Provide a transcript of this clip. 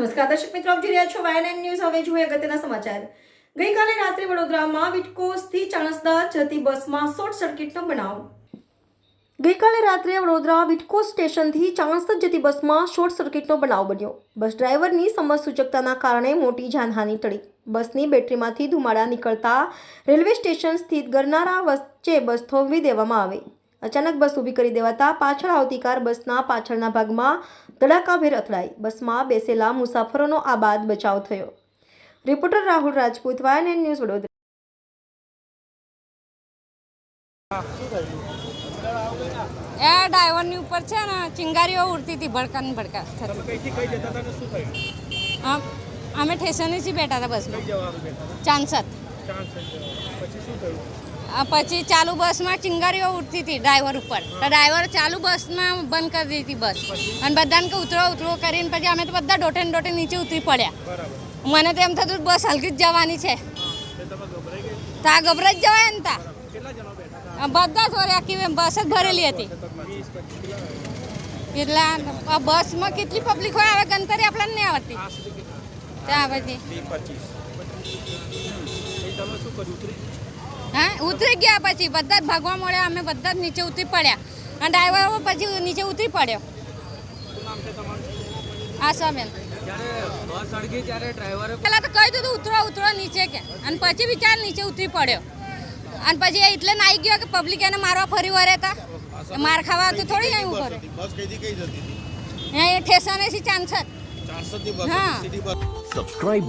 નમસ્કાર, દર્શક મિત્રો, આપ જોઈ રહ્યા છો વાયન ન્યૂઝ હવે જોઈએ અગત્યના સમાચાર. ગઈકાલે રાત્રે વડોદરામાં વિટકોસથી ચાણસદા જતી બસમાં શોર્ટ સર્કિટનો બનાવ. ગઈકાલે રાત્રે વડોદરા વિટકોસ સ્ટેશનથી ચાણસદ જતી બસમાં શોર્ટ સર્કિટનો બનાવ બન્યો. બસ ડ્રાઈવરની સમજ સૂચકતાના કારણે મોટી જાનહાનિ ટળી. બસની બેટરીમાંથી ધુમાડા નીકળતા રેલવે સ્ટેશન સ્થિત ગરનારા વચ્ચે બસ થોભવી દેવામાં આવી. અચાનક બસ ઊભી કરી દેવાતા પાછળ આવતી કાર બસના પાછળના ભાગમાં ધડાકાભેર અથડાઈ. બસમાં બેસેલા મુસાફરોનો આ બાદ બચાવ થયો. રિપોર્ટર રાહુલ રાજપૂત વાયન ન્યૂઝ વડોદરા. એ ડ્રાઈવરની ઉપર છે ને ચિંગારીઓ ઉડતી હતી ભડકા ને ભડકા તમે કઈથી કઈ જતા હતા ને શું થયું? આમ અમે સ્ટેશનેથી બેઠા હતા બસમાં. ચાંસદ. પછી ચાલુ બસમાં ચિંગારીઓ ઉઠતી હતી ડ્રાઈવર ઉપર. તો ડ્રાઈવર ચાલુ બસમાં બંધ કરી દીધી બસ. અને બધાને કે ઉતરો ઉતરો કરીને પછી અમે તો બધા ડોટે ને ડોટે નીચે ઉતરી પડ્યા. મને તો એમ થતું બસ હલકી જ જવાની છે. તે ગભરાઈ જ જવાય ને તા. બધા વળી આખી બસ જ ભરેલી હતી. કેટલા આ બસમાં કેટલી પબ્લિક હોય હવે ગણતરી આપણને નહીં આવડતી. આ સુધી કેટલા? ત્યાં પછી. હા? ઉતરી ગયા પછી બધા જ ભાગવા મળ્યા અમે બધા જ નીચે ઉતરી પડ્યા. અને ડ્રાઈવર પછી નીચે ઉતરી પડ્યો. આશાબેન જ્યારે બસ અડગી ત્યારે ડ્રાઈવરે પહેલાં તો કહી દીધું ઉતરો ઉતરો નીચે કે. અને પછી વિચાર નીચે ઉતરી પડ્યો. અને પછી એ એટલે નાઈ ગયો કે પબ્લિક એને મારવા ફરી વરે હતા. માર ખાવા તો થોડી અહીં હતી? એ ઠેસાનેથી ચાન્સ જ ચારસો થી બસ હા. City bus. Subscribe